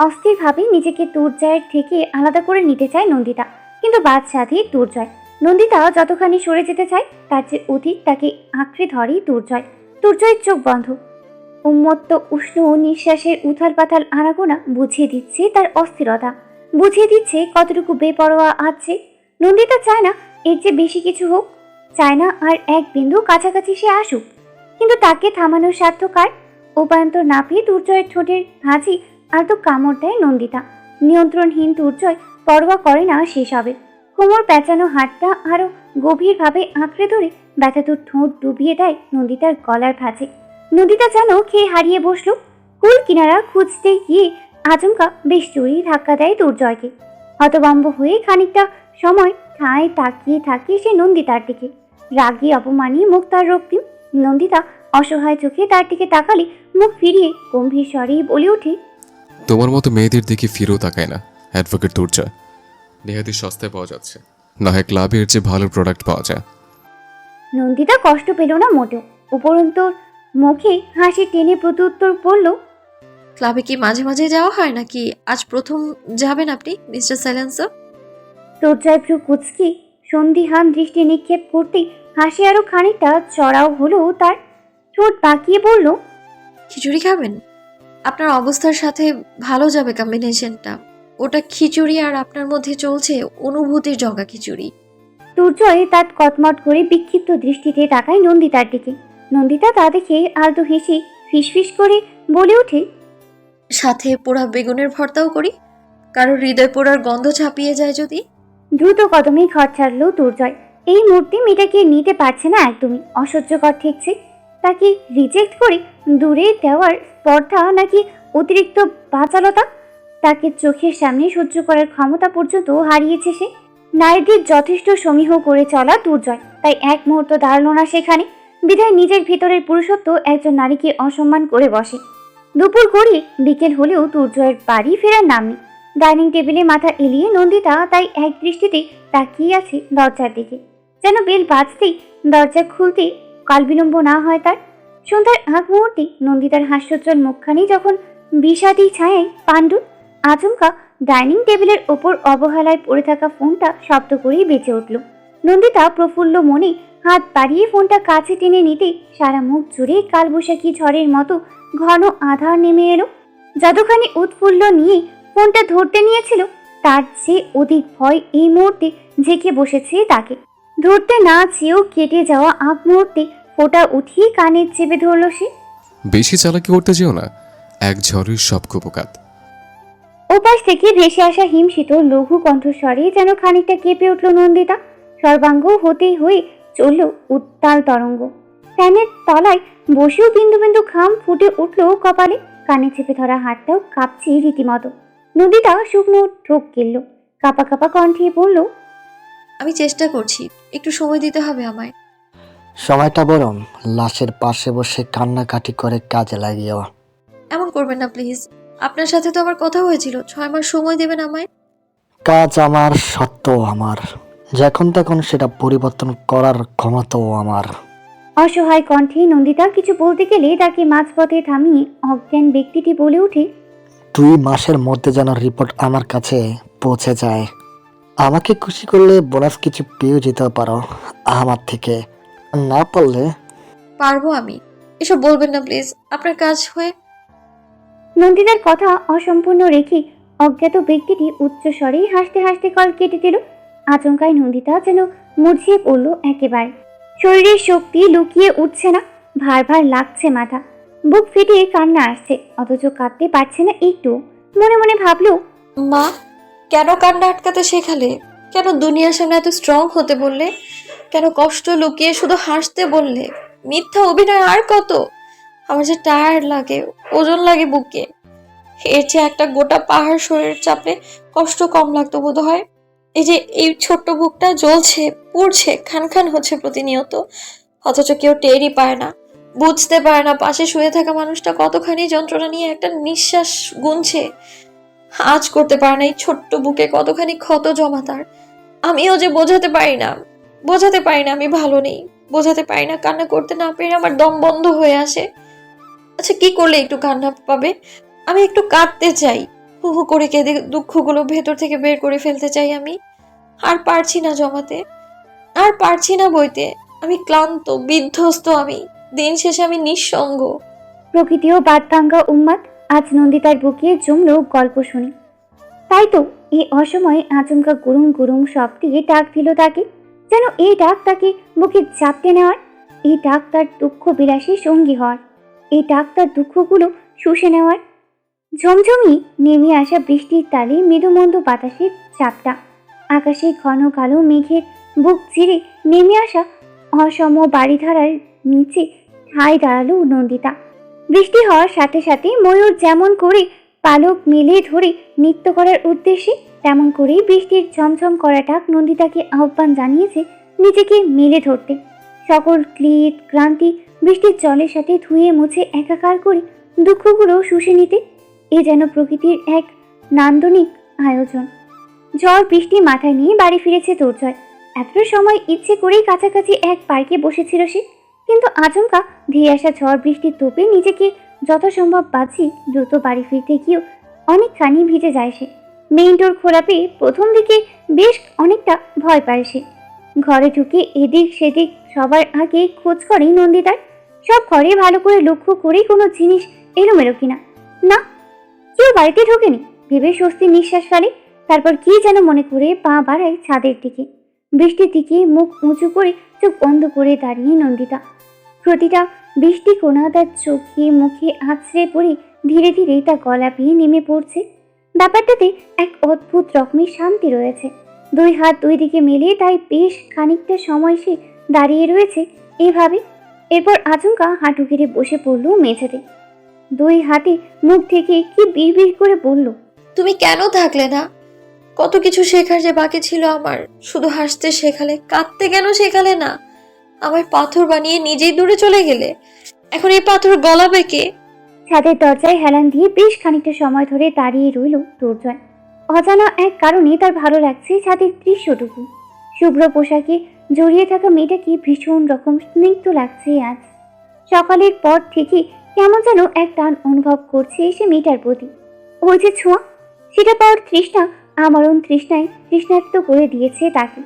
অস্থিরভাবে নিজেকে দুর্জয়ের থেকে আলাদা করে নিতে চায় নন্দিতা। কিন্তু বাদ সাধে দুর্জয়। নন্দিতা যতখানি সরে যেতে চায়, তার চেয়ে অধিক তাকে আঁকড়ে ধরে দুর্জয়। দুর্জয়ের চোখ বন্ধ। উন্মত্ত, উষ্ণ, নিঃশ্বাসের উথাল পাথাল আনাগোনা বুঝিয়ে দিচ্ছে তার অস্থিরতা। বুঝিয়ে দিচ্ছে কতটুকু বেপরোয়া আছে। নন্দিতা চায় না এর চেয়ে বেশি কিছু হোক। চায় না আর এক বিন্দু কাছাকাছি সে আসুক। কিন্তু তাকে থামানোর সাধ্য কার? উপায়ন্তর না পেয়ে দুর্জয়ের ঠোঁটের হাঁচি আর তো কামড় দেয় নন্দিতা। নিয়ন্ত্রণহীন দুর্জয় পরোয়া করে না সেসবে কোমর পেঁচানো হাতটা আরও গভীরভাবে আঁকড়ে ধরে ব্যথাতুর ঠোঁট ডুবিয়ে দেয় নন্দিতার গলার ভাঁজে। নন্দিতা যেন খেয়ে হারিয়ে বসল। কুল কিনারা খুঁজতে গিয়ে আচমকা বেশ জোরেই ধাক্কা দেয় দুর্জয়কে। হতবম্ব হয়ে খানিকটা সময় ঠায় তাকিয়ে থাকে সে নন্দিতার দিকে। রাগী অপমানী মুখ তার রক্তিম। নন্দিতা অসহায় চোখে তার দিকে তাকালে মুখ ফিরিয়ে গম্ভীর স্বরেই বলে ওঠে তোমার মতো মেয়েদের দিকে ফিরেও তাকায় না অ্যাডভোকেট দুর্জয় নেহাতি সস্তায় পাওয়া যাচ্ছে। না হয় ক্লাবের যে ভালো প্রোডাক্ট পাওয়া যায়। নন্দিতা কষ্ট পেল না মোটেও। উপরন্তর মুখে হাসি টেনে প্রত্যুত্তর পড়ল ক্লাবে কি মাঝে মাঝে যাওয়া হয় নাকি আজ প্রথম যাবেন আপনি মিস্টার সাইলেন্সার? দুর্জয় ভ্রু কুচকে সন্দিহান দৃষ্টি নিক্ষেপ করতে হাসি আরও খানিকটা চড়াও হলো তার। ঠোঁট বাঁকিয়ে বলল খিচুড়ি খাবেন? আপনার অবস্থার সাথে ভালো যাবে কম্বিনেশনটা ওটা খিচুড়ি আর আপনার মধ্যে চলছে অনুভূতির জগা খিচুড়ি। দুর্জয় তার কটমট করে বিক্ষিপ্ত দৃষ্টিতে তাকায় নন্দিতার দিকে। নন্দিতা তা দেখে আলতো হেসে ফিসফিস করে বলে ওঠে সাথে পোড়া বেগুনের ভর্তাও করি। কারও হৃদয় পোড়ার গন্ধ ছাপিয়ে যায় যদি। দ্রুত কদমে ঘর ছাড়লো দুর্জয়। এই মূর্তি মেয়েটাকে নিতে পারছে না একদমই। অসহ্যকর ঠেকছে। তাকে রিজেক্ট করে দূরে দেওয়ার স্পর্ধা নাকি অতিরিক্ত বাচালতা? তাকে চোখের সামনে সহ্য করার ক্ষমতা পর্যন্ত হারিয়েছে সে। নারীদের যথেষ্ট সমীহ করে চলা দুর্জয়। তাই এক মুহূর্ত দাঁড়াল না সেখানে। বিধায় নিজের ভিতরের পুরুষত্ব একজন নারীকে অসম্মান করে বসে। দুপুর গড়িয়ে বিকেল হলেও দুর্জয়ের বাড়ি ফেরার নাম নেই। ডাইনিং টেবিলে মাথা এলিয়ে নন্দিতা তাই এক দৃষ্টিতে তাকিয়ে আছে দরজার দিকে। যেন বেল বাজতেই দরজা খুলতে কাল বিলম্ব না হয় তার। সন্ধ্যার আগ মুহূর্তে নন্দিতার হাস্যোজ্জ্বল মুখখানি যখন বিষাদি ছায়ায় পাণ্ডুর আচমকা ডাইনিং টেবিলের ওপর অবহেলায় পড়ে থাকা ফোনটা শব্দ করেই বেঁচে উঠল। নন্দিতা প্রফুল্ল মনে হাত বাড়িয়ে ফোনটা কাছে টেনে নিতে সারা মুখ জুড়ে কালবৈশাখী ঝড়ের মতো ঘন আধার নেমে এলো। যতখানি উৎফুল্ল নিয়ে ফোনটা ধরতে নিয়েছিল, তার চেয়ে অধিক ভয় এই মুহূর্তে ঝেঁকে বসেছে তাকে। ধরতে না চেয়েও কেটে যাওয়া আগ মুহূর্তে ফোটা উঠিয়ে কানে চেপে ধরল সে। বেশি চালাকি করতে যেও না এক ঝড়ের সব কুপকাত। ওপাশ থেকে ভেসে আসা হিমশীতল লঘু কণ্ঠস্বরে যেন খানিকটা কেঁপে উঠল নন্দিতা। সর্বাঙ্গ হতেই হয়ে চলল উত্তাল তরঙ্গ। ফ্যানের তলায় বসেও বিন্দু বিন্দু ঘাম ফুটে উঠল কপালে। কানে চেপে ধরা হাতটাও কাঁপছে রীতিমতো। নন্দিতা শুকনো ঠোক গেলল কাপা কাপা কণ্ঠে বলল আমি চেষ্টা করছি একটু সময় দিতে হবে আমায়। সময়টা বরং লাশের পাশে বসে কান্নাকাটি করে কাজে লাগিও এমন করবেন না প্লিজ। আপনার সাথে তো আমার কথা হয়েছিল। ছয় মাস সময় দেবেন আমায়। কাজ আমার সত্য আমার। যখন তখন সেটা পরিবর্তন করার ক্ষমতাও আমার। অসহায় কণ্ঠে নন্দিতা কিছু বলতে গেলে তাকে মাঝপথে থামিয়ে অজ্ঞান ব্যক্তিটি বলে ওঠে দুই মাসের মধ্যে যেন রিপোর্ট আমার কাছে পৌঁছে যায়। আমাকে খুশি করলে বোনাস কিছু পেয়েও যেতে পারো আমার থেকে। না পারলে? পারব আমি। এসব বলবেন না প্লিজ আপনার কাজ হয়ে নন্দিতার কথা অসম্পূর্ণ রেখে অজ্ঞাত ব্যক্তিটি উচ্চস্বরেই হাসতে হাসতে কল কেটে দিল। আচমকায় নন্দিতা যেন মুরঝিয়ে পড়ল একেবারে। শরীরের শক্তি লুকিয়ে উঠছে না ভার ভার লাগছে মাথা। বুক ফেটে কান্না আসছে অথচ কাঁদতে পারছে না একটু। মনে মনে ভাবলো মা কেন কান্না আটকাতে শেখালে? কেন দুনিয়ার সামনে এত স্ট্রং হতে বললে? কেন কষ্ট লুকিয়ে শুধু হাসতে বললে? মিথ্যা অভিনয় আর কত? আমার যে টায়ার্ড লাগে, ওজন লাগে বুকে। এর চেয়ে একটা গোটা পাহাড় শরীর চাপলে কষ্ট কম লাগতো বোধ হয় এই যে এই ছোট্ট বুকটা জ্বলছে, পুড়ছে, খান খান হচ্ছে প্রতিনিয়ত। অথচ কেউ টেরই পায় না, বুঝতে পারে না পাশে শুয়ে থাকা মানুষটা কতখানি যন্ত্রণা নিয়ে একটা নিঃশ্বাস গুনছে। আজ করতে পারে না এই ছোট্ট বুকে কতখানি ক্ষত জমা তার। আমিও যে বোঝাতে পারি না বোঝাতে পারি না আমি ভালো নেই। বোঝাতে পারি না, কান্না করতে না পেরে আমার দম বন্ধ হয়ে আসে। আচ্ছা কি করলে একটু কান্না পাবে? আমি একটু কাঁদতে চাই। হু হু করে কেঁদে দুঃখগুলো ভেতর থেকে বের করে ফেলতে চাই আমি। আর পারছি না জমাতে। আর পারছি না বইতে। আমি ক্লান্ত, বিধ্বস্ত আমি। দিন শেষে আমি নিঃসঙ্গ। প্রকৃতিও বাদ ভাঙ্গা উন্মাদ আজ নন্দিতার বুকিয়ে জমল গল্প শুনি। তাই তো, এই অসময়ে আচমকা গুরুম গুরুম শব্দে ডাক দিল তাকে। যেন এই ডাক তাকে বুকে চাপতে নেওয়ার, এই ডাক তার দুঃখ বিলাসী সঙ্গী হওয়ার, এই ডাক তার দুঃখগুলো শুষে নেওয়ার। ঝমঝমি নেমে আসা বৃষ্টির তালে মৃদুমন্দ বাতাসের চাপটা, আকাশে ঘন কালো মেঘের বুক চিরে নেমে আসা অসম বাড়িধারার নিচে ঠাই দাঁড়াল নন্দিতা। বৃষ্টি হওয়ার সাথে সাথে ময়ূর যেমন করে পালক মেলে ধরে নৃত্য করার উদ্দেশ্যে তেমন করেই বৃষ্টির ঝমঝম করা ডাক নন্দিতাকে আহ্বান জানিয়েছে নিজেকে মেলে ধরতে। সকল ক্লিট ক্রান্তি বৃষ্টির জলের সাথে ধুয়ে মুছে একাকার করে দুঃখগুলো শুষে নিতে এ যেন প্রকৃতির এক নান্দনিক আয়োজন। ঝড় বৃষ্টি মাথায় নিয়ে বাড়ি ফিরেছে দুর্জয়। এতটা সময় ইচ্ছে করেই কাছাকাছি এক পার্কে বসেছিল সে, কিন্তু আচমকা ধেয়ে আসা ঝড় বৃষ্টির তোপে নিজেকে যথাসম্ভব বাঁচিয়ে দ্রুত বাড়ি ফিরতে গিয়েও অনেকখানি ভিজে যায় সে। মেইন ডোর খোলা পেয়ে প্রথম দিকে বেশ অনেকটা ভয় পায় সে। ঘরে ঢুকে এদিক সেদিক সবার আগে খোঁজ করে নন্দিতার। সব ঘরে ভালো করে লক্ষ্য করে কোনো জিনিস এলোমেলো কিনা। না, কেউ বাড়িতে ঢোকেনি। ভেবে স্বস্তির নিঃশ্বাস ফেলে, তারপর কি যেন মনে করে পা বাড়ায় ছাদের দিকে। বৃষ্টির দিকে মুখ উঁচু করে চোখ বন্ধ করে দাঁড়িয়ে নন্দিতা। প্রতিটা বৃষ্টি কোনা তার চোখে মুখে আছড়ে পড়ে ধীরে ধীরে তা গলা পেয়ে নেমে পড়ছে। ব্যাপারটাতে এক অদ্ভুত রকমের শান্তি রয়েছে। দুই হাত দুই দিকে মেলে তাই বেশ খানিকটা সময় সে দাঁড়িয়ে রয়েছে এভাবে। এরপর আচমকা হাঁটু গেড়ে বসে পড়ল মেঝেতে। দুই হাতে মুখ থেকে কি বিড়বিড় করে বলল, তুমি কেন থাকলে না? কত কিছু শেখার যে বাকি ছিল আমার। শুধু হাসতে শেখালে, কাঁদতে কেন শেখালে না? আমার পাথর বানিয়ে নিজেই দূরে চলে গেলে। এখন এই পাথর গলাবে কে? ছাদের দরজায় হেলান দিয়ে বেশ খানিকটা সময় ধরে দাঁড়িয়ে রইল দুর্জয় অজানা এক কারণে তার ভালো লাগছে ছাদের দৃশ্যটুকু। শুভ্র পোশাকে জড়িয়ে থাকা মেয়েটাকে ভীষণ রকম স্নিগ্ধ লাগছে আজ। সকালের পর থেকে কেমন যেন এক টান অনুভব করছে এসে মেয়েটার প্রতি। ওই যে ছোঁয়া, সেটা পাওয়ার তৃষ্ণা, আমরণ তৃষ্ণায় তৃষ্ণার্ত করে দিয়েছে তাকে।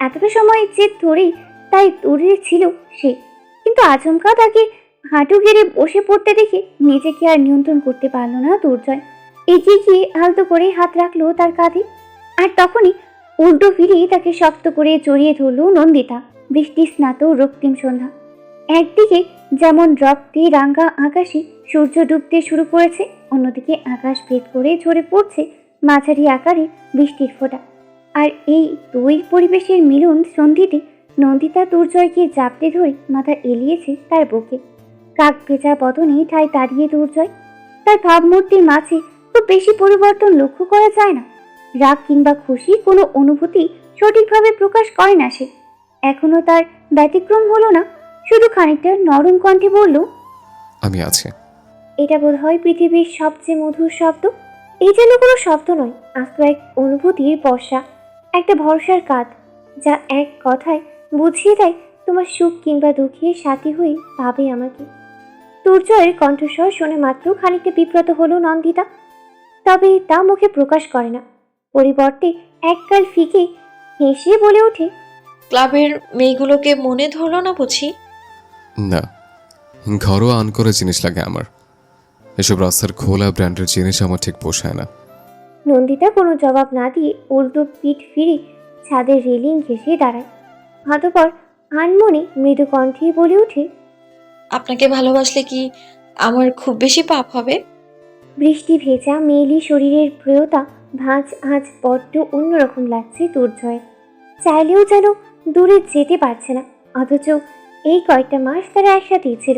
এতটা সময় যে ধরেই তাই দূরে ছিল সে, কিন্তু আচমকা তাকে হাঁটু গেড়ে বসে পড়তে দেখে নিজেকে আর নিয়ন্ত্রণ করতে পারল না দুর্জয়। এগিয়ে গিয়ে আলতো করে হাত রাখল তার কাঁধে আর তখনই উল্টো ফিরে তাকে শক্ত করে জড়িয়ে ধরল নন্দিতা। বৃষ্টি, স্নাত, রক্তিম সন্ধ্যা। একদিকে যেমন রক্তে রাঙ্গা আকাশে সূর্য ডুবতে শুরু করেছে, অন্যদিকে আকাশ ভেদ করে ঝরে পড়ছে মাঝারি আকারে বৃষ্টির ফোঁটা। আর এই দুই পরিবেশের মিলন সন্ধিতে নন্দিতা দুর্জয়কে জাপটে ধরে মাথা এলিয়েছে তার বুকে। কাক ভেজা বদনে ঠাই দাঁড়িয়ে দুর্জয়। তার ভাবমূর্তির মাঝে খুব বেশি পরিবর্তন লক্ষ্য করা যায় না। রাগ কিংবা খুশি কোনো অনুভূতি সঠিকভাবে প্রকাশ করে না সে। এখনও তার ব্যতিক্রম হলো না শুধু খানিকটা নরম কণ্ঠে বলল আমি আছি। এটা বোধ হয় পৃথিবীর সবচেয়ে মধুর শব্দ। এই যেন কোনো শব্দ নয় আস্ত এক অনুভূতির বর্ষা একটা ভরসার কাঁধ যা এক কথায় বুঝিয়ে দেয় তোমার সুখ কিংবা দুঃখের সাথী হয়ে পাবে আমাকে। দুর্জয়ের কণ্ঠস্বর শুনে মাত্র খানিকটা বিব্রত হলো নন্দিতা। তবে তা মুখে প্রকাশ করে না। পরিবর্তে এককাল ফিকে হেসে বলে ওঠে ক্লাবের মেয়েগুলোকে মনে ধরলো না বুঝি? না ঘরোয়া আন করে জিনিস লাগে আমার। এসব রাস্তার খোলা ব্র্যান্ডের জিনিস আমার ঠিক পোষায় না। নন্দিতা কোনো জবাব না দিয়ে উল্টো পিঠ ফিরে ছাদের রেলিং ঘেঁষে দাঁড়ায়। অতপর আনমনে মৃদু কণ্ঠে বলে ওঠে আপনাকে ভালোবাসলে কি আমার খুব বেশি পাপ হবে? বৃষ্টি ভেজা মেয়েলি শরীরের প্রিয়তা ভাঁজ আজ বড্ড অন্যরকম লাগছে দুর্জয়ের চাইলেও যেন দূরে যেতে পারছে না, অথচ এই কয়েকটা মাস তারা একসাথেই ছিল।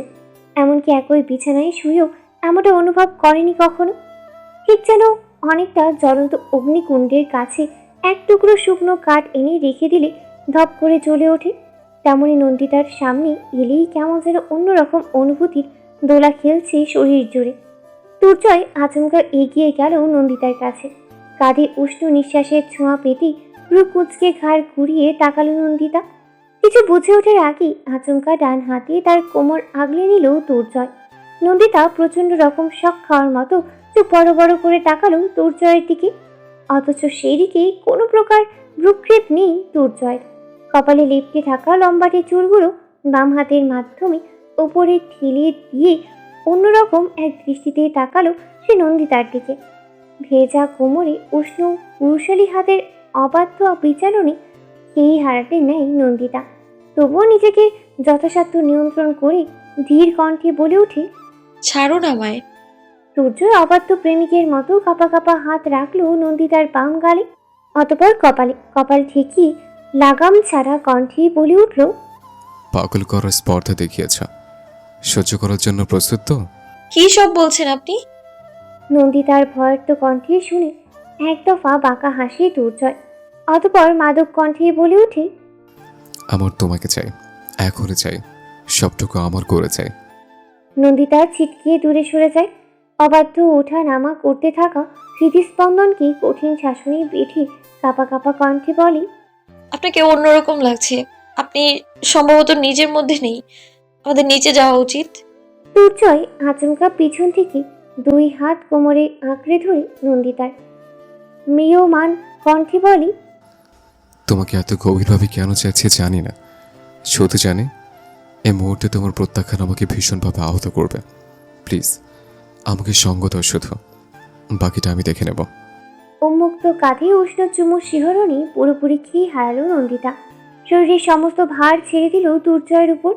এমনকি একই বিছানায় শুয়েও এমনটা অনুভব করেনি কখনো? ঠিক যেন অনেকটা জ্বলন্ত অগ্নিকুণ্ডের কাছে এক টুকরো শুকনো কাঠ এনে রেখে দিলে ধপ করে চলে ওঠে। তেমনই নন্দিতার সামনে এলেই কেমন যেন অন্যরকম অনুভূতির দোলা খেলছে শরীর জুড়ে। দুর্জয় আচমকা এগিয়ে গেল নন্দিতার কাছে। কাঁধে উষ্ণ নিঃশ্বাসের ছোঁয়া পেতেই পুরো কুচকে ঘাড় ঘুরিয়ে তাকালো নন্দিতা। কিছু বুঝে ওঠার আগেই আচমকা ডান হাতে তার কোমর আগলে নিল দুর্জয়। নন্দিতা প্রচণ্ড রকম শখ খাওয়ার মতো চোখ বড় বড় করে তাকালো দুর্জয়ের দিকে। অথচ সেই দিকে কোনো প্রকার ভ্রুক্ষেপ নেই দুর্জয়ের। কপালে লেপটে থাকা লম্বাটে চুলগুলো বাম হাতের মাধ্যমে ওপরে ঠেলে দিয়ে অন্যরকম এক দৃষ্টিতে তাকালো সে নন্দিতার দিকে। ভেজা কোমরে উষ্ণ পুরুষালী হাতের অবাধ্য বিচারণে সেই হারাতে নেয় নন্দিতা। তবুও নিজেকে যথাসাধ্য নিয়ন্ত্রণ করে ধীর কণ্ঠে বলে ওঠে ছাড়ুন আমায়। সূর্য অবাধ্য প্রেমিকের মতো কাপা কাপা হাত রাখল নন্দিতার বাম গালে অতপর কপালে কপাল ঠিকই লাগাম ছাড়া কণ্ঠে বলে উঠল পাগল করার স্পর্ধা দেখিয়েছ। সহ্য করার জন্য প্রস্তুত তো? কি সব বলছেন আপনি? নন্দিতার ভয়ার্ত কণ্ঠে শুনে এক দফা বাঁকা হাসি দুর্জয়। অতপর মাদক কণ্ঠে বলে ওঠে আমার তোমাকে চাই এখনই চাই সবটুকু আমার করে চাই। নন্দিতা ছিটকিয়ে দূরে সরে যায়। অবাধ্য ওঠা নামা করতে থাকা হৃদস্পন্দনকে কঠিন শাসনে বেঠে কাপা কাপা কণ্ঠে বলে আপনাকে অন্যরকম লাগছে। আপনি সম্ভবত নিজের মধ্যে নেই। আমাদের নিচে যাওয়া উচিত। দুর্জয় আচমকা পিছন থেকে দুই হাত কোমরে আঁকড়ে ধরে নন্দিতার। মৃয়মান কণ্ঠে বলে তোমাকে এত গভীরভাবে কেন চাইছি জানি না। শুধু জানি এই মুহূর্তে তোমার প্রত্যাখ্যান আমাকে ভীষণভাবে আহত করবে। প্লিজ আমাকে সঙ্গ দাও শুধু। বাকিটা আমি দেখে নেব। উন্মুক্ত কাঁধে উষ্ণ চুমু শিহরণে পুরোপুরি খেয়ে হারালো নন্দিতা। শরীরের সমস্ত ভার ছেড়ে দিল দুর্জয়ের উপর।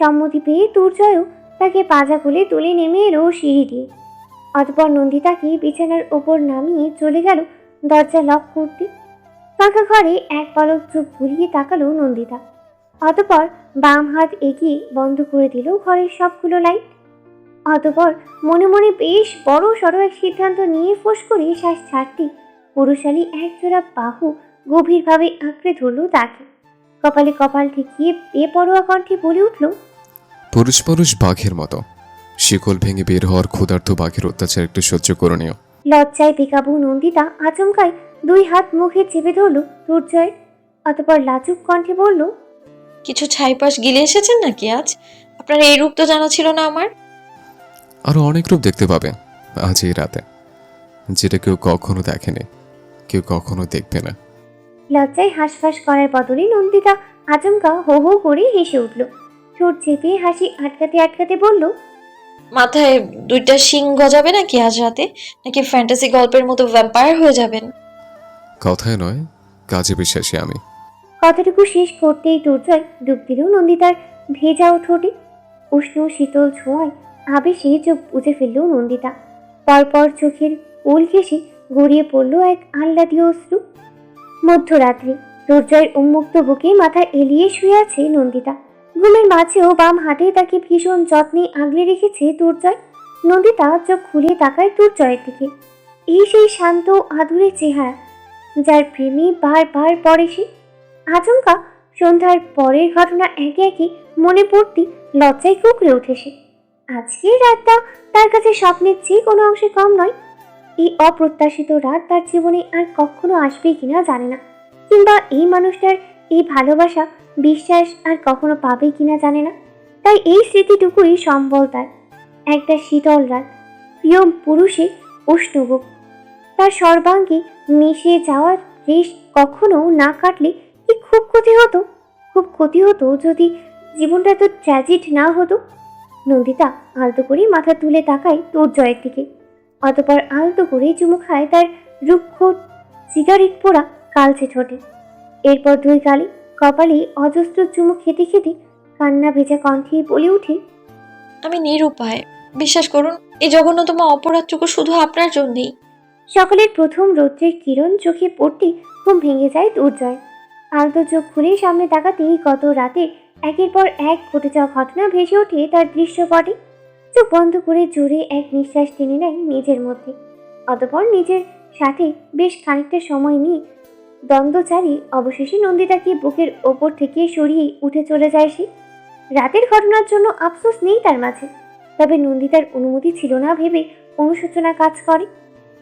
সম্মতি পেয়ে দুর্জয়ও তাকে পাজা খুলে তুলে নেমে এলো সিঁড়ি দিয়ে। অতপর নন্দিতাকে বিছানার ওপর নামিয়ে চলে গেল দরজা লক করতে। ফাঁকা ঘরে এক পলক চোখ ঘুরিয়ে তাকালো নন্দিতা। অতপর বাম হাত এগিয়ে বন্ধ করে দিল ঘরের সবগুলো লাইট অতপর মনে মনে বেশ বড় সড়ো এক সিদ্ধান্ত নিয়ে ফোঁস করে শ্বাস ছাড়তে পুরুষালী একজোড়া বাহু গভীরভাবে আঁকড়ে ধরল তাকে। কপালে কপাল ঠেকিয়ে বেপরোয়া কণ্ঠে বলে উঠল পুরুষ পুরুষ বাঘের মতো। শিকল ভেঙে বের হওয়ার ক্ষুধার্ত বাঘের অত্যাচার একটু সহ্য করণীয় লজ্জায় বেকাবু নন্দিতা আচমকায় দুই হাত মুখে চেপে ধরল দুর্জয়। অতপর লাজুক কণ্ঠে বলল কিছু ছাইপাশ গিলে এসেছেন নাকি আজ? আপনার এই রূপ তো জানা ছিল না আমার। আরও অনেক রূপ দেখতে পাবে আজ এই রাতে যেটা কেউ কখনো দেখেনি কেউ কখনো দেখবে না। লজ্জায় হাঁসফাঁস করার বদলে নন্দিতা আচমকা হো হো করে হেসে উঠল। ঠোঁট চেপে হাসি আটকাতে আটকাতে বলল মাথায় দুইটা শিং গজাবে নাকি আজ রাতে? নাকি ফ্যান্টাসি গল্পের মতো ভ্যাম্পায়ার হয়ে যাবেন? কথায় নয় কাজে বিশ্বাসী আমি। কথাটুকু শেষ করতেই দুর্জয় ডুব দিল নন্দিতার ভেজা ও ঠোঁটে। উষ্ণ শীতল ছোঁয়ায় আবেশে চোখ বুঝে ফেলল নন্দিতা। পরপর চোখের উল ঘেসে গড়িয়ে পড়ল এক আহ্লাদীয় অশ্রু। মধ্যরাত্রি দুর্জয়ের উন্মুক্ত বুকে মাথা এলিয়ে শুয়ে আছে নন্দিতা। ঘুমের মাঝেও বাম হাতে তাকে ভীষণ যত্নে আগলে রেখেছে দুর্জয়। নন্দিতা চোখ খুলে তাকায় দুর্জয়ের দিকে। এই সেই শান্ত আধুরে চেহারা, যার প্রেমে বারবার পড়ে সে। আচমকা সন্ধ্যার পরের ঘটনা একে একে মনে পড়তে লজ্জায় কুকড়ে সে। আজকের রাতটা তার কাছে স্বপ্নের যে কোনো অংশে কম নয়। এই অপ্রত্যাশিত রাত তার জীবনে আর কখনো আসবে কিনা জানে না। কিংবা এই মানুষটার এই ভালোবাসা, বিশ্বাস আর কখনো পাবে কিনা জানে না। তাই এই স্মৃতিটুকুই সম্বল তার। একটা শীতল রাত, প্রিয় পুরুষে উষ্ণবুক তার সর্বাঙ্গে মিশে যাওয়ার রেশ কখনো না কাটলে কি খুব ক্ষতি হতো? খুব ক্ষতি হতো যদি জীবনটা এত ট্র্যাজিড না হতো? নন্দিতা আলতো করে মাথা তুলে তাকায় তোর জয়ের দিকে। অতপর আলতো করে চুমু খায় তার রুক্ষ সিগারেট পোড়া কালচে ঠোঁটে। এরপর দুই গালে কপালে অজস্র চুমু খেতে খেতে কান্না ভেজা কণ্ঠে বলে উঠে আমি নিরুপায়। বিশ্বাস করুন এই জঘন্যতম অপরাধটুকু শুধু আপনার জন্যেই। সকালের প্রথম রৌদ্রের কিরণ চোখে পড়তে ঘুম ভেঙে যায় দুর্জয় আলতো চোখ খুলে সামনে তাকাতেই গত রাতে একের পর এক ঘটে যাওয়া ঘটনা ভেসে ওঠে তার দৃশ্যপটে চোখ বন্ধ করে জোরে এক নিঃশ্বাস টেনে নেয় নিজের মধ্যে। অতপর নিজের সাথে বেশ খানিকটা সময় নিয়ে দ্বন্দ্ব চালিয়ে অবশেষে নন্দিতাকে বুকের ওপর থেকে সরিয়ে উঠে চলে যায় সে। রাতের ঘটনার জন্য আফসোস নেই তার মাঝে। তবে নন্দিতার অনুমতি ছিল না ভেবে অনুশোচনা কাজ করে।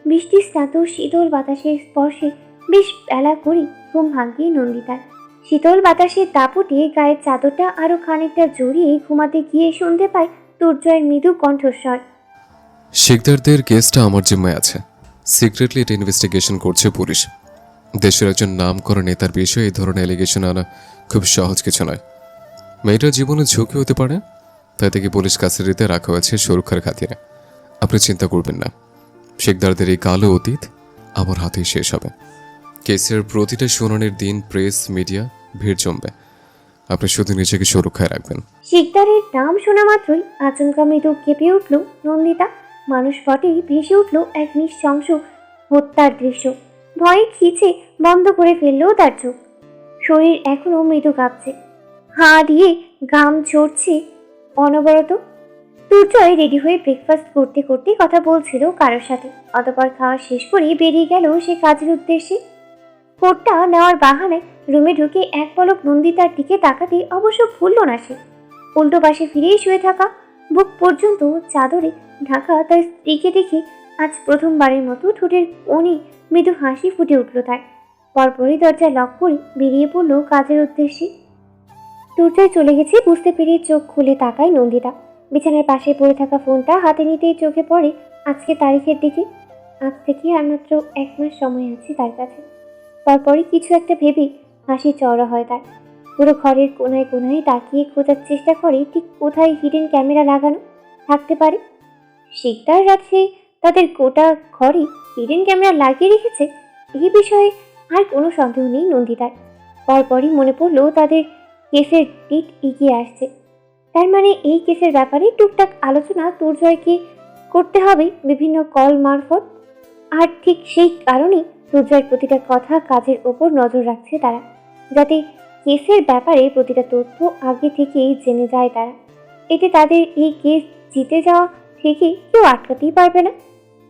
বৃষ্টি স্নাত, শীতল বাতাসের স্পর্শে বেশ বেলা করে ঘুম ভাঙিয়ে নন্দিতার। শীতল বাতাসের দাপটে গায়ের চাদরটা আরও খানিকটা জড়িয়ে ঘুমাতে গিয়ে শুনতে পায় দুর্জয়ের মৃদু কণ্ঠস্বর। শিকদারদের কেসটা আমার জিম্মায় আছে। সিক্রেটলি এটা ইনভেস্টিগেশন করছে পুলিশ। দেশের একজন নাম করা নেতার বিষয়ে এই ধরনের অ্যালিগেশন আনা খুব সহজ কিছু নয়। মেয়েটার জীবনে ঝুঁকি হতে পারে, তাই থেকে পুলিশ কাছারিতে রাখা হয়েছে সুরক্ষার খাতিরে। আপনি চিন্তা করবেন না। শিকদারদের এই কালো অতীত আমার হাতেই শেষ হবে। কেসের প্রতিটা শুনানির দিন প্রেস মিডিয়া ভিড় জমবে। আপনি শুধু নিজেকে সুরক্ষায় রাখবেন। শিকদারের নাম শোনা মাত্রই আচমকা মৃদু কেঁপে উঠল নন্দিতা। মানুষ পটেই ভেসে উঠল এক নিঃশংস হত্যার দৃশ্য। ভয়ে খিচে বন্ধ করে ফেললেও তার চোখ। শরীর এখনও মৃদু কাঁপছে। হা দিয়ে ঘাম ঝরছে অনবরত। দুর্জয় রেডি হয়ে ব্রেকফাস্ট করতে করতে কথা বলছিল কারোর সাথে। অতপর খাওয়া শেষ করে বেরিয়ে গেল সে কাজের উদ্দেশ্যে। কোটটা নেওয়ার বাহানায় রুমে ঢুকে এক পলক নন্দিতার দিকে তাকাতে অবশ্য ভুলল না সে। উল্টো পাশে ফিরেই শুয়ে থাকা বুক পর্যন্ত চাদরে ঢাকা তার স্ত্রীকে দেখে আজ প্রথমবারের মতো ঠোঁটের কোণে মৃদু হাসি ফুটে উঠল তার। পরপরই দরজা লক করে বেরিয়ে পড়ল কাজের উদ্দেশ্যে। দুর্জয় চলে গেছে বুঝতে পেরে চোখ খুলে তাকায় নন্দিতা। বিছানার পাশে পড়ে থাকা ফোনটা হাতে নিতেই চোখে পড়ে আজকে তারিখের দিকে। আজ থেকে আর মাত্র এক মাস সময় আছে তার কাছে। তারপরে কিছু একটা ভেবে হাসি চওড়া হয় তার। পুরো ঘরের কোনায় কোনায় তাকিয়ে খোঁজার চেষ্টা করে ঠিক কোথায় হিডেন ক্যামেরা লাগানো থাকতে পারে। শিকদার রাত্রে তাদের গোটা ঘরে হিডেন ক্যামেরা লাগিয়ে রেখেছে এই বিষয়ে আর কোনো সন্দেহ নেই নন্দিতার পরপরই মনে পড়ল তাদের কেসের দিক এগিয়ে আসছে। তার মানে এই কেসের ব্যাপারে টুকটাক আলোচনা দুর্জয়কে করতে হবে বিভিন্ন কল মারফত আর ঠিক সেই কারণেই দুর্জয়ের প্রতিটা কথা কাজের ওপর নজর রাখছে তারা, যাতে কেসের ব্যাপারে প্রতিটা তথ্য আগে থেকেই জেনে যায় তারা। এতে তাদের এই কেস জিতে যাওয়া থেকে কেউ আটকাতেই পারবে না।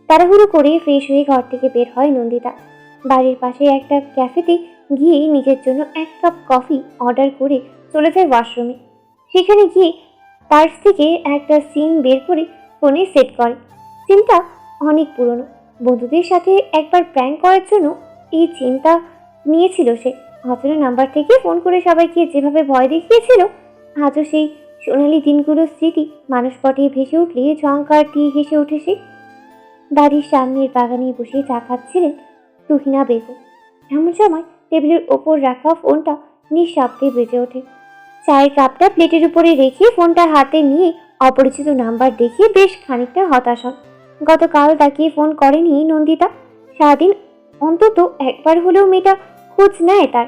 তাড়াহুড়ো করে ফ্রেশ হয়ে ঘর থেকে বের হয় নন্দিতা। বাড়ির পাশে একটা ক্যাফেতে গিয়ে নিজের জন্য এক কাপ কফি অর্ডার করে চলে যায় ওয়াশরুমে। সেখানে গিয়ে পার্স থেকে একটা সিম বের করে ফোনে সেট করে। সিমটা অনেক পুরনো। বন্ধুদের সাথে একবার প্র্যাঙ্ক করার জন্য এই চিন্তা নিয়েছিল সে। অচেনা নাম্বার থেকে ফোন করে সবাইকে যেভাবে ভয় দেখিয়েছিল, আজও সেই সোনালি দিনগুলোর স্মৃতি মানুষ পটে ভেসে উঠলে ঝঙ্কার দিয়ে হেসে উঠে সে। বাড়ির সামনের বাগানে বসে চা খাচ্ছিলেন তুহিনা বেগম। এমন সময় টেবিলের ওপর রাখা ফোনটা নিঃশব্দে বেজে ওঠে। চায়ের কাপটা প্লেটের উপরে রেখে ফোনটা হাতে নিয়ে অপরিচিত নাম্বার দেখে বেশ খানিকটা হতাশ হন গতকাল তাকে ফোন করেনি নন্দিতা। সারাদিন অন্তত একবার হলেও মেয়েটা খোঁজ নেয় তার।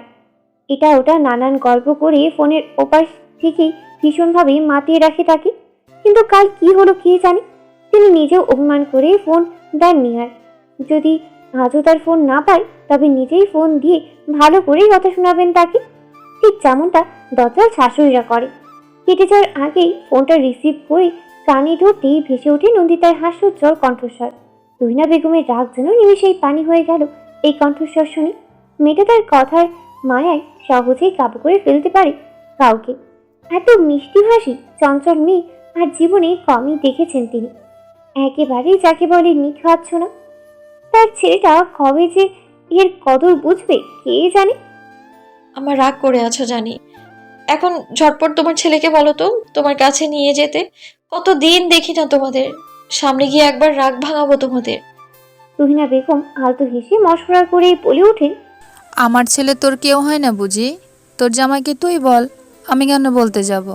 এটা ওটা নানান গল্প করে ফোনের ওপাশ থেকেই ভীষণভাবে মাতিয়ে রাখে তাকে। কিন্তু কাল কি হলো কে জানে? তিনি নিজেও অভিমান করে ফোন দেননি আর। যদি আজও তার ফোন না পায়, তবে নিজেই ফোন দিয়ে ভালো করেই কথা শোনাবেন তাকে। ঠিক যেমনটা দরজার শাশুড়িরা করে। কেটে যাওয়ার আগেই ফোনটা রিসিভ করে কানে ধরতেই ভেসে ওঠে নন্দিতার হাস্যোজ্জ্বল কণ্ঠস্বর। তুহিনা বেগমের রাগ যেন নিমেষেই পানি হয়ে গেল। এই কণ্ঠস্বর শুনে মেয়েটা তার কথার মায়ায় সহজেই কাবু করে ফেলতে পারে কাউকে। এত মিষ্টি চঞ্চল মেয়ে আর জীবনে কমই দেখেছেন তিনি। একেবারেই যাকে বলে নিখাচ্ছ না। তার ছেলেটা কবে যে এর কদর বুঝবে, কে জানে? আমার রাগ করে আছো, জানি। এখন ঝটপট তোমার ছেলেকে বলো তো, তোমার কাছে নিয়ে যেতে। কত দিন দেখি না তোমাদের? সামনে গিয়ে একবার রাগ ভাঙাবো তোমাদের। তুহিনা বেগম আলতো হেসে মশকরা করে বলে ওঠেন আমার ছেলে তোর কেউ হয় না বুঝি? তোর জামাইকে তুই বল আমি কেন বলতে যাব?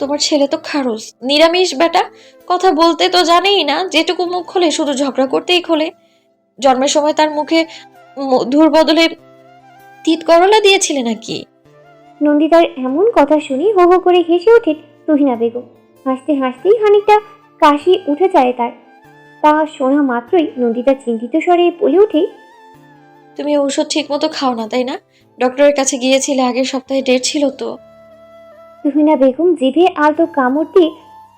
তোমার ছেলে তো খারুস নিরামিষ বেটা। কথা বলতে তো জানেই না যেটুকু মুখ খোলে শুধু ঝগড়া করতেই খোলে। জন্মের সময় তার মুখে মধুর বদলে তিত করলা দিয়েছিলে নাকি? নন্দিতার এমন কথা শুনি হো হো করে হেসে ওঠেন তুহিনা বেগম। হাসতে হাসতেই খানিকটা কাশি উঠে যায় তার। তা শোনা মাত্রই নন্দিতা চিন্তিত স্বরে বলে ওঠে তুমি ঔষধ ঠিক মতো খাও না তাই না? ডক্টরের কাছে গিয়েছিলে আগের সপ্তাহে ডেট ছিল তো। তুহিনা বেগম জিভে আলতো কামড় দিয়ে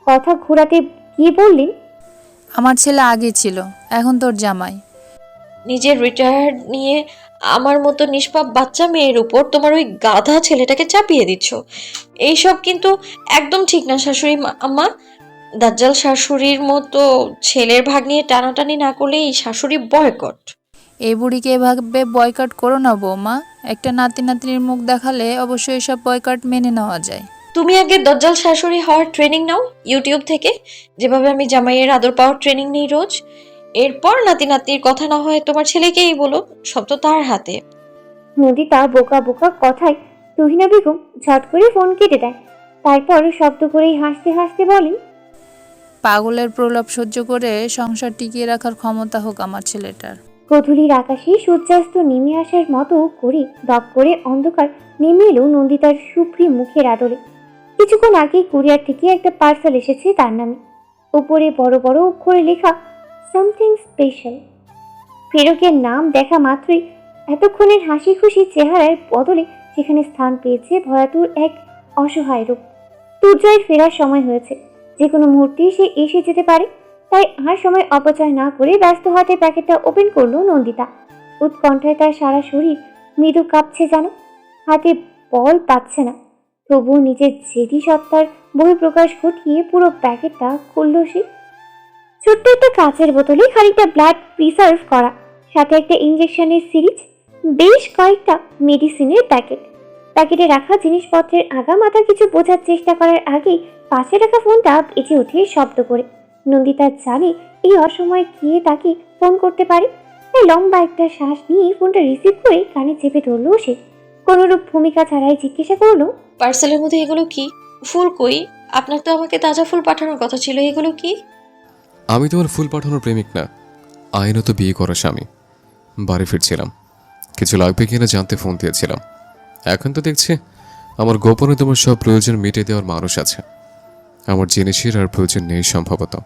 কথা ঘোরাতে গিয়ে বললেন আমার ছেলে আগে ছিল এখন তোর জামাই। নিজের রিটায়ার নিয়ে আমার মতো নিষ্পাপ বাচ্চা মেয়ের উপর তোমার ওই গাধা ছেলেটাকে চাপিয়ে দিচ্ছ। এইসব কিন্তু একদম ঠিক না শাশুড়ি মা- দাজ্জাল শাশুড়ির মতো ছেলের ভাগ নিয়ে টানাটানি না করলে এই শাশুড়ি বয়কট। এই বুড়িকে এভাবে বয়কট করো না বৌমা। একটা নাতি নাতনির মুখ দেখালে অবশ্যই এসব বয়কট মেনে নেওয়া যায়। তুমি আগে দজ্জাল শাশুড়ি হওয়ার ট্রেনিং নাও ইউটিউব থেকে। যেভাবে আমি জামাইয়ের আদর পাওয়ার ট্রেনিং নিই রোজ। এরপর নাতি নাতির কথা না হয় তোমার ছেলেকেই বলো সব তো তার হাতে। নন্দিতা বোকা বোকা কথায় তুহিনা বেগম ঝট করে ফোন কেটে দেয়। তারপর শব্দ করেই হাসতে হাসতে বলেন পাগলের প্রলাপ সহ্য করে সংসার টিকিয়ে রাখার ক্ষমতা হোক আমার ছেলেটার। গধূলির আকাশে সূর্যাস্ত নেমে আসার মতো করে দপ করে অন্ধকার নেমে এলো নন্দিতার সুপ্রি মুখের আদরে। কিছুক্ষণ আগেই কুরিয়ার থেকে একটা পার্সেল এসেছে তার নামে। উপরে বড় বড় অক্ষরে লেখা সামথিং স্পেশাল ফেরকের নাম দেখা মাত্রই এতক্ষণের হাসি খুশি চেহারার বদলে সেখানে স্থান পেয়েছে ভয়াতুর এক অসহায় রূপ। দুর্জয়ের ফেরার সময় হয়েছে। যে কোনো মুহূর্তেই সে এসে যেতে পারে। তাই আর সময় অপচয় না করে ব্যস্ত হাতে প্যাকেটটা ওপেন করল নন্দিতা। উৎকণ্ঠায় তার সারা শরীর মৃদু কাঁপছে যেন। হাতে বল পাচ্ছে না। তবুও নিজের জেদি সত্তার বহিঃপ্রকাশ ঘটিয়ে পুরো প্যাকেটটা খুলল সে। ছোট্ট একটা কাঁচের বোতলে খানিকটা ব্লাড প্রিসার্ভ করা। সাথে একটা ইঞ্জেকশনের সিরিজ বেশ কয়েকটা মেডিসিনের প্যাকেট প্যাকেটে রাখা জিনিসপত্রের আগামাথা কিছু বোঝার চেষ্টা করার আগেই পাশে রাখা ফোনটা বেঁচে ওঠে শব্দ করে। নন্দিতা জানে এই অসময়ে কে তাকে ফোন করতে পারে। তাই লম্বা একটা শ্বাস নিয়ে ফোনটা রিসিভ করে কানে চেপে ধরলো সে। কোনোরূপ ভূমিকা ছাড়াই জিজ্ঞাসা করল পার্সেলের মধ্যে এগুলো কি? ফুল কই? আপনার তো আমাকে তাজা ফুল পাঠানোর কথা ছিল, এগুলো কি? আমি তোমার ফুল পাঠানোর প্রেমিক না। আইনত বিয়ে করা স্বামী। বাড়ি ফিরছিলাম। কিছু লাগবে কিনা জানতে ফোন দিয়েছিলাম। এখন তো দেখছি আমার গোপনে তোমার সব প্রয়োজন মিটে দেওয়ার মানুষ আছে। আমার জিনিসের আর প্রয়োজন নেই সম্ভবত।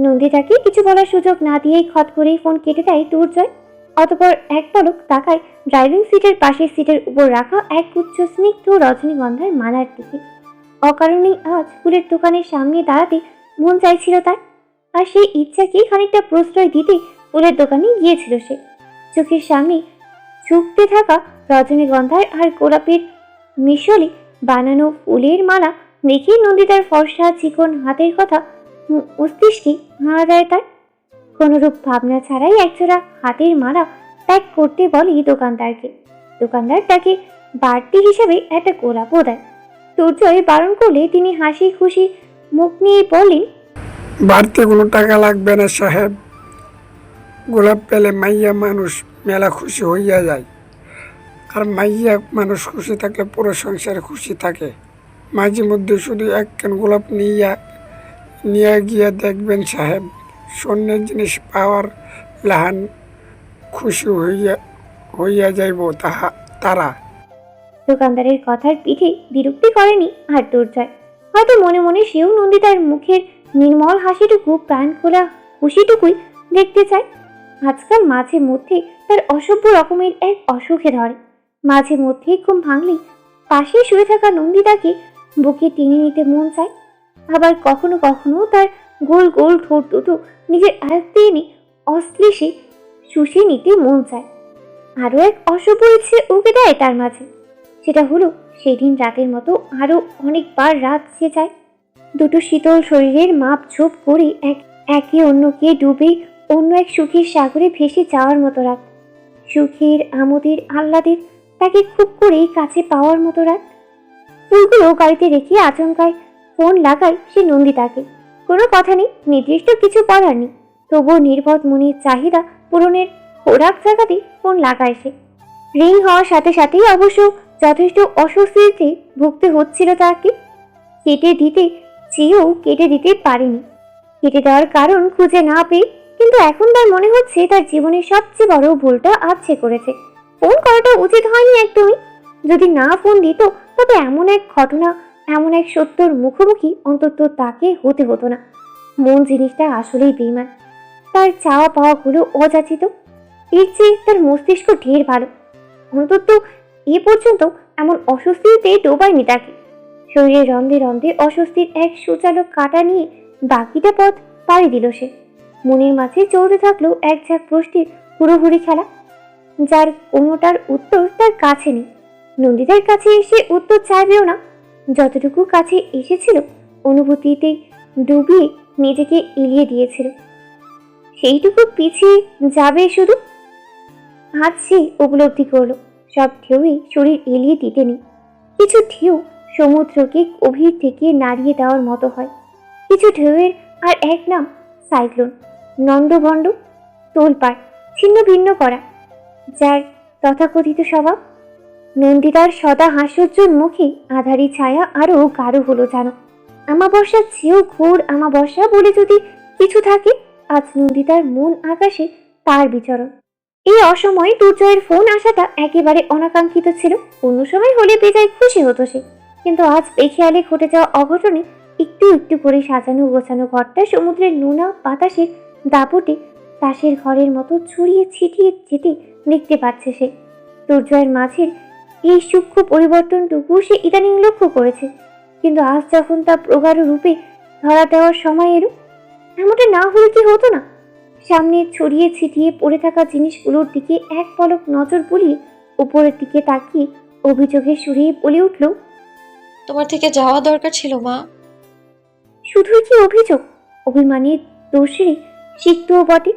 নন্দিতাকে কিছু বলার সুযোগ না দিয়েই খট করেই ফোন কেটে দেয় দুর্জয়। অতপর এক পলক তাকায় ড্রাইভিং সিটের পাশের সিটের উপর রাখা এক গুচ্ছ স্নিগ্ধ রজনীগন্ধার মালার দিকে। অকারণেই আজ ফুলের দোকানের সামনে দাঁড়াতে মন চাইছিল তার। আর সেই ইচ্ছাকেই খানিকটা প্রশ্রয় দিতে ফুলের দোকানে গিয়েছিল সে। চোখের সামনে চুপতে থাকা রজনীগন্ধার আর গোলাপের মিশলে বানানো ফুলের মালা দেখে নন্দিতার ফর্সা চিকন হাতের কথা মস্তিষ্কে হারা যায় তার। কোনোরূপ ভাবনা ছাড়াই একজোড়া হাতের মালা প্যাক করতে বলে দোকানদারকে। দোকানদার তাকে বাড়তি হিসাবে একটা গোলাপও দেয়। দুর্জয় বারণ করলে তিনি হাসি খুশি মুখ নিয়ে বললেন বাড়তি কোনো টাকা লাগবে না, সাহেব। গোলাপ পেলে মাইয়া মানুষ মেলা খুশি হইয়া যায়। আর মাইয়া মানুষ খুশি থাকলে পুরো সংসার খুশি থাকে। মাঝে মধ্যে শুধু এক কেন গোলাপ নিয়া, নিয়ে গিয়ে দেখবেন, সাহেব। স্বর্ণের জিনিস পাওয়ার লাহান খুশি হইয়া হইয়া যাইব তাহা, তারা। দোকানদারের কথার পিঠে বিরক্তি করেনি আর দুর্জয়। হয়তো মনে মনে সেও নন্দিতার মুখের নির্মল হাসিটুকু, প্রাণ খোলা খুশিটুকুই দেখতে চায়। আজকাল মাঝে মধ্যে তার অসভ্য রকমের এক অসুখে ধরে। মাঝে মধ্যে ঘুম ভাঙলেই পাশে শুয়ে থাকা নন্দিতাকে বুকে টেনে নিতে মন চায়। আবার কখনো কখনো তার গোল গোল ঠোঁট দুটো নিজের আয়ত্তে এনে অশ্লেষে শুষে নিতে মন চায়। আরও এক অসভ্য ইচ্ছে উকে দেয় তার মাঝে। সেটা হলো সেদিন রাতের মতো আরও অনেকবার রাত সে যায়। দুটো শীতল শরীরের মাপ ঝোপ করে এক, একে অন্যকে ডুবে অন্য এক সুখের সাগরে ভেসে যাওয়ার মতো রাত। সুখের আমোদের আহ্লাদের তাকে খুব করেই কাছে পাওয়ার মতো রাত। ফুলগুলো গাড়িতে রেখে আচমকায় ফোন লাগায় সে নন্দিতাকে। কোনো কথা নেই, নির্দিষ্ট কিছু বলার নেই। তবুও নির্বোধ মনের চাহিদা পূরণের খোরাক জায়গাতে ফোন লাগায় সে। রিং হওয়ার সাথে সাথেই অবশ্য যথেষ্ট অস্বস্তিতে ভুগতে হচ্ছিল তাকে। কেটে দিতে চেয়েও কেটে দিতে পারেনি। কেটে দেওয়ার কারণ খুঁজে না পেয়ে কিন্তু এখন তার মনে হচ্ছে তার জীবনের সবচেয়ে বড় ভুলটা সে করেছে। ফোন করাটা উচিত হয়নি একদমই। যদি না ফোন দিত, তবে এমন এক ঘটনা, এমন এক সত্যর মুখোমুখি অন্তত তাকে হতে হতো না। মন জিনিসটা আসলেই বেইমান। তার চাওয়া পাওয়াগুলো অযাচিত। এর চেয়ে তার মস্তিষ্ক ঢের ভালো। অন্তত এ পর্যন্ত এমন অস্বস্তিতে ডোবায়নি তাকে। শরীরে রন্ধে রন্ধে অস্বস্তির এক সুচালক কাটা নিয়ে বাকিটা পথ পাড়ি দিল সে। মনের মাঝে চলতে থাকল এক ঝাঁক প্রশ্নের হুড়োহুড়ি খেলা। যার কোনোটার উত্তর তার কাছে নেই। নন্দিতার কাছে এসে উত্তর চাইবেও না। যতটুকু কাছে এসেছিল, অনুভূতিতে ডুবিয়ে নিজেকে এলিয়ে দিয়েছিল। সেইটুকু পিছিয়ে যাবে শুধু? আজ সে উপলব্ধি করল। সব ঢেউই শরীর এলিয়ে দিতে নেই। কিছু ঢেউ সমুদ্রকে গভীর থেকে নাড়িয়ে দেওয়ার মতো হয়। কিছু ঢেউয়ের আর এক নাম সাইক্লোন নন্দভণ্ড তোলপাড়, ছিন্ন ভিন্ন করা, যার তথাকথিত স্বভাব। নন্দিতার সদা হাস্যোজ্জ্বল মুখে আধারি ছায়া আরও গাঢ় হলো জানো আমাবস্যার চেয়েও ঘোর আমাবস্যা বলে যদি কিছু থাকে, আজ নন্দিতার মন আকাশে তার বিচরণ। এই অসময়ে দুর্জয়ের ফোন আসাটা একেবারে অনাকাঙ্ক্ষিত ছিল। অন্য সময় হলে বেজায় খুশি হতো সে। কিন্তু আজ বেখেয়ালে ঘটে যাওয়া অঘটনে একটু একটু করে সাজানো গোছানো ঘরটা সমুদ্রের নোনা বাতাসের দাপটে তাসের ঘরের মতো ছড়িয়ে ছিটিয়ে যেতে দেখতে পাচ্ছে সে। দুর্জয়ের মাঝের এই সূক্ষ্ম পরিবর্তনটুকু সে ইদানিং লক্ষ্য করেছে। কিন্তু আজ যখন তা প্রগাঢ় রূপে ধরা দেওয়ার সময় এলো, এমনটা না হলে কি হতো না? সামনে ছড়িয়ে ছিটিয়ে পড়ে থাকা জিনিসগুলোর দিকে এক পলক নজর বুলিয়ে উপরের দিকে তাকিয়ে অভিযোগের সুরে বলে উঠল তোমার থেকে যাওয়া দরকার ছিল, মা। শুধুই কি অভিযোগ অভিমানের দোষেরই সিক্তও বটে।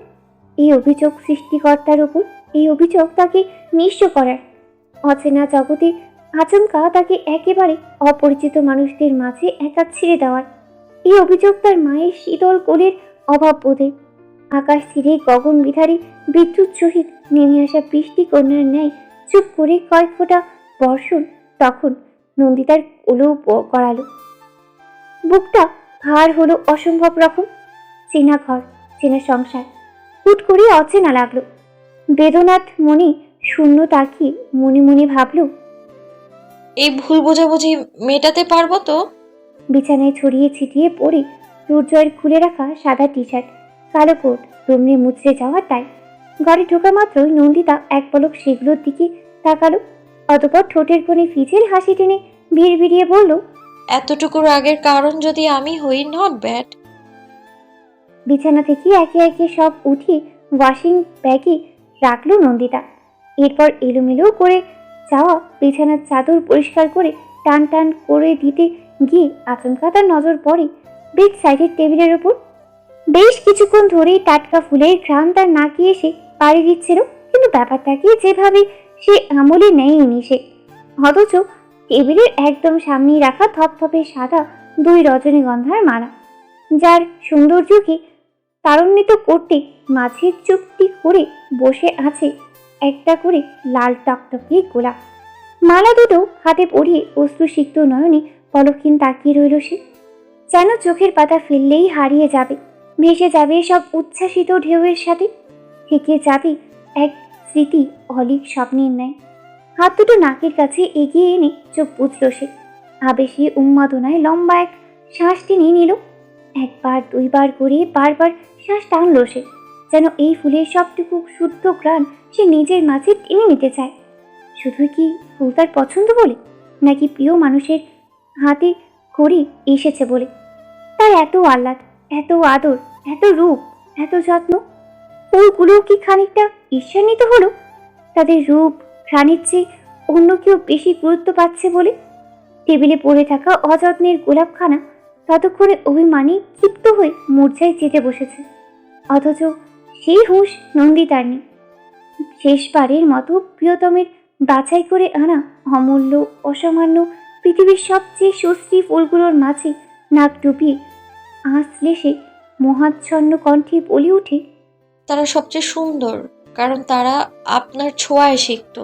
এই অভিযোগ সৃষ্টিকর্তার উপর, এই অভিযোগ তাকে নিঃস্ব করার। অচেনা জগতে আচমকা তাকে একেবারে অপরিচিত মানুষদের মাঝে একা ছেড়ে দেওয়ার। এই অভিযোগ তার মায়ের শীতল কোলের অভাব বোধে। আকাশ ছিঁড়ে গগন বিধারী বিদ্যুৎ সহিত নেমে আসা বৃষ্টি কন্যার ন্যায় চুপ করে কয়েক ফোঁটা বর্ষণ। তখন নন্দিতার কোলেও প- করালো বুকটা ভার হলো অসম্ভব রকম। চেনা ঘর চেনা সংসার। হুট করে অচেনা লাগল। বেদনাথ মনে শূন্য তাকিয়ে মনে মনে ভাবলো এই ভুল বোঝাবুঝি মেটাতে পারব তো? বিছানায় ছড়িয়ে ছিটিয়ে পড়ে দুর্জয়ের খুলে রাখা সাদা টি শার্ট কালো কোট রুমে মুচড়ে যাওয়া টাই। ঘরে ঢোকা মাত্রই নন্দিতা এক পলক সেগুলোর দিকে তাকালো অতপর ঠোঁটের কোণে ফিচেল হাসি টেনে ভিড় ভিড়িয়ে বলল এতটুকুর আগের কারণ যদি আমি হই নট ব্যাড বিছানা থেকে একে একে সব উঠিয়ে ওয়াশিং ব্যাগে রাখল নন্দিতা। এরপর এলোমেলো করে যাওয়া বিছানার চাদর পরিষ্কার করে টান টান করে দিতে গিয়ে আচমকা তার নজর পড়ে বেড সাইডের টেবিলের ওপর বেশ কিছুক্ষণ ধরেই টাটকা ফুলের ঘ্রাণ তার নাকি এসে পাড়ি দিচ্ছিল কিন্তু ব্যাপারটাকে যেভাবে সে আমলে নেয়নি সে। অথচ টেবিলের একদম সামনেই রাখা থপথপে সাদা দুই রজনীগন্ধার মালা। যার সৌন্দর্যকে তারান্বিত করতে মাঝে চুপটি করে বসে আছে একটা করে লাল টকটকে গোলাপ মালা দুটো হাতে পরিয়ে অশ্রুসিক্ত নয়নে পলক্ষীন তাকিয়ে রইল সে। যেন চোখের পাতা ফেললেই হারিয়ে যাবে, ভেসে যাবে সব উচ্ছ্বাসিত ঢেউয়ের সাথে। থেকে যাবে এক স্মৃতি অলিক স্বপ্নের ন্যায়। হাত দুটো নাকের কাছে এগিয়ে এনে চোখ বুঝল সে। আবেশে উন্মাদনায় লম্বা এক শ্বাস টেনে নিল। একবার, দুইবার করে বারবার শ্বাস টানল সে, যেন এই ফুলের সবটুকু শুদ্ধ গ্রাণ সে নিজের মাঝে টেনে নিতে চায়। শুধুই কি ফুল তার পছন্দ বলে, নাকি প্রিয় মানুষের হাতে করে এসেছে বলে? তার এত আহ্লাদ, এত আদর, এত রূপ, এত যত্ন, ফুলগুলো কি খানিকটা ঈর্ষান্বিত হলো? তাদের রূপ প্রাণীর চেয়ে অন্য কেউ বেশি গুরুত্ব পাচ্ছে বলে টেবিলে পড়ে থাকা অযত্নের গোলাপখানা ততক্ষণে অভিমানী ক্ষিপ্ত হয়ে মূর্ছায় চেতে বসেছে। অথচ সেই হুঁশ নন্দিতার নেই শেষবারের মতো প্রিয়তমের বাছাই করে আনা অমূল্য, অসামান্য পৃথিবীর সবচেয়ে সুশ্রী ফুলগুলোর মাঝে নাক ডুবিয়ে আঁচলে সে মহাচ্ছন্ন কণ্ঠে বলে ওঠে, তারা সবচেয়ে সুন্দর, কারণ তারা আপনার ছোঁয়ায় শিখতো